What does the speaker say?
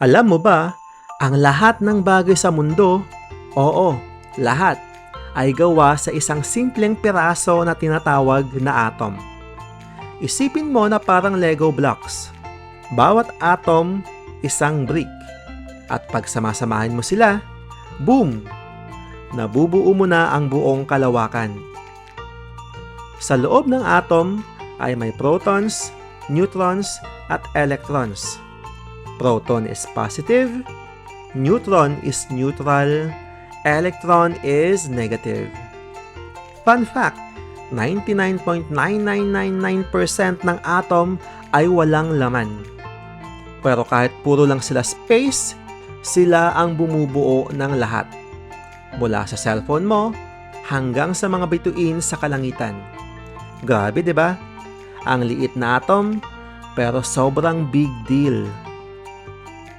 Alam mo ba, ang lahat ng bagay sa mundo, oo, lahat, ay gawa sa isang simpleng piraso na tinatawag na atom. Isipin mo na parang Lego blocks. Bawat atom, isang brick. At pag samasamahin mo sila, boom! Nabubuo mo na ang buong kalawakan. Sa loob ng atom ay may protons, neutrons, at electrons. Proton is positive, neutron is neutral, electron is negative. Fun fact, 99.9999% ng atom ay walang laman. Pero kahit puro lang sila space, sila ang bumubuo ng lahat. Mula sa cellphone mo hanggang sa mga bituin sa kalangitan. Grabe, 'di ba? Ang liit na atom pero sobrang big deal.